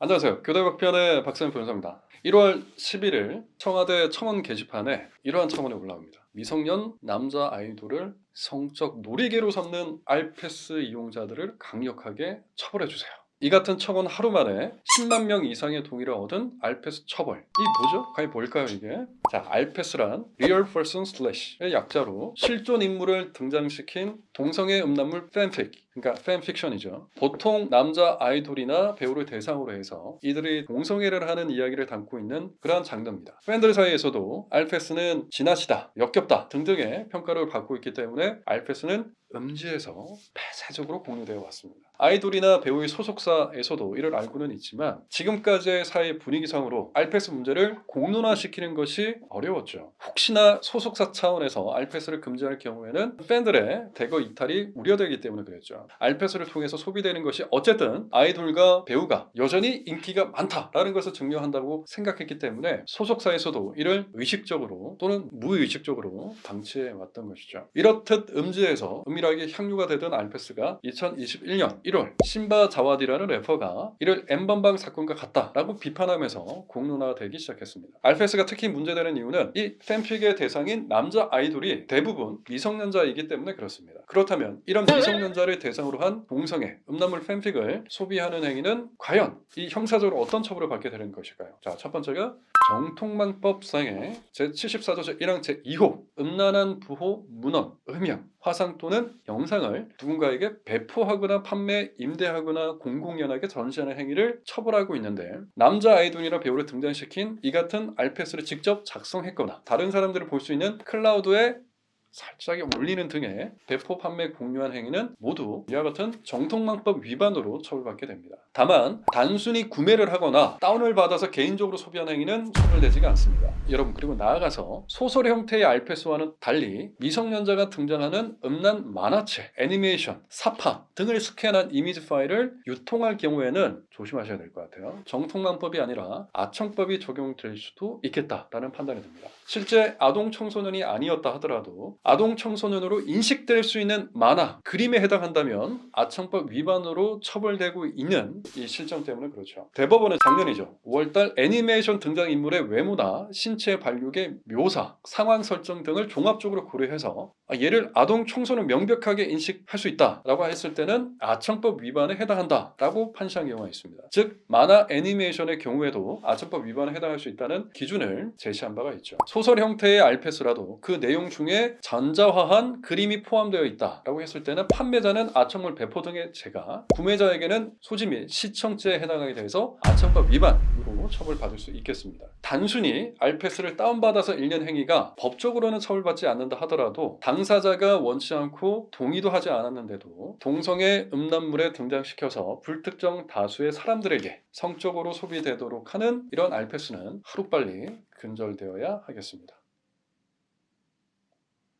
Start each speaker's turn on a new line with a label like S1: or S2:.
S1: 안녕하세요. 교대박편의 박사님 변호사입니다. 1월 11일 청와대 청원 게시판에 이러한 청원이 올라옵니다. 미성년 남자 아이돌을 성적 놀이개로 삼는 알패스 이용자들을 강력하게 처벌해 주세요. 이 같은 청원 하루 만에 10만 명 이상의 동의를 얻은 알패스 처벌. 이 뭐죠? 과연 뭘까요 이게? 자, 알패스란 Real Person Slash의 약자로 실존 인물을 등장시킨 동성애 음란물 팬픽. 그러니까 팬픽션이죠. 보통 남자 아이돌이나 배우를 대상으로 해서 이들이 동성애를 하는 이야기를 담고 있는 그러한 장르입니다. 팬들 사이에서도 알패스는 지나치다, 역겹다 등등의 평가를 받고 있기 때문에 알패스는 음지에서 폐쇄적으로 공유되어 왔습니다. 아이돌이나 배우의 소속사에서도 이를 알고는 있지만 지금까지의 사회 분위기상으로 알패스 문제를 공론화시키는 것이 어려웠죠. 혹시나 소속사 차원에서 알패스를 금지할 경우에는 팬들의 대거 이탈이 우려되기 때문에 그랬죠. 알패스를 통해서 소비되는 것이 어쨌든 아이돌과 배우가 여전히 인기가 많다라는 것을 증명한다고 생각했기 때문에 소속사에서도 이를 의식적으로 또는 무의식적으로 방치해 왔던 것이죠. 이렇듯 음지에서 은밀하게 향유가 되던 알패스가 2021년 1월 신바 자와디라는 래퍼가 이를 엠번방 사건과 같다라고 비판하면서 공론화되기 시작했습니다. 알패스가 특히 문제되는 이유는 이 팬픽의 대상인 남자 아이돌이 대부분 미성년자이기 때문에 그렇습니다. 그렇다면 이런 미성년자를 대상 으로 한 동성애, 음란물 팬픽을 소비하는 행위는 과연 이 형사적으로 어떤 처벌을 받게 되는 것일까요? 자, 첫 번째가 정통망법상의 제74조 제1항 제2호 음란한 부호, 문헌, 음영, 화상 또는 영상을 누군가에게 배포하거나 판매, 임대하거나 공공연하게 전시하는 행위를 처벌하고 있는데 남자 아이돌이나 배우를 등장시킨 이 같은 알패스를 직접 작성했거나 다른 사람들을 볼 수 있는 클라우드에 살짝 올리는 등의 배포 판매 공유한 행위는 모두 이와 같은 정통망법 위반으로 처벌받게 됩니다. 다만 단순히 구매를 하거나 다운을 받아서 개인적으로 소비한 행위는 처벌되지가 않습니다. 여러분 그리고 나아가서 소설 형태의 알패스와는 달리 미성년자가 등장하는 음란 만화책, 애니메이션, 사파 등을 스캔한 이미지 파일을 유통할 경우에는 조심하셔야 될 것 같아요. 정통망법이 아니라 아청법이 적용될 수도 있겠다라는 판단이 듭니다. 실제 아동 청소년이 아니었다 하더라도 아동 청소년으로 인식될 수 있는 만화, 그림에 해당한다면 아청법 위반으로 처벌되고 있는 이 실정 때문에 그렇죠. 대법원은 작년이죠. 5월달 애니메이션 등장 인물의 외모나 신체 발육의 묘사, 상황 설정 등을 종합적으로 고려해서 아, 얘를 아동 청소년 명백하게 인식할 수 있다라고 했을 때는 아청법 위반에 해당한다라고 판시한 경우가 있습니다. 즉 만화 애니메이션의 경우에도 아청법 위반에 해당할 수 있다는 기준을 제시한 바가 있죠. 소설 형태의 알패스라도 그 내용 중에 전자화한 그림이 포함되어 있다라고 했을 때는 판매자는 아청물 배포 등의 죄가 구매자에게는 소지 및 시청죄에 해당하게 돼서 아청법 위반으로 처벌받을 수 있겠습니다. 단순히 알패스 를 다운받아서 읽는 행위가 법적으로는 처벌받지 않는다 하더라도 당사자가 원치 않고 동의도 하지 않았는데도 동성애 음란물에 등장시켜서 불특정 다수의 사람들에게 성적으로 소비되도록 하는 이런 알패스는 하루빨리 근절되어야 하겠습니다.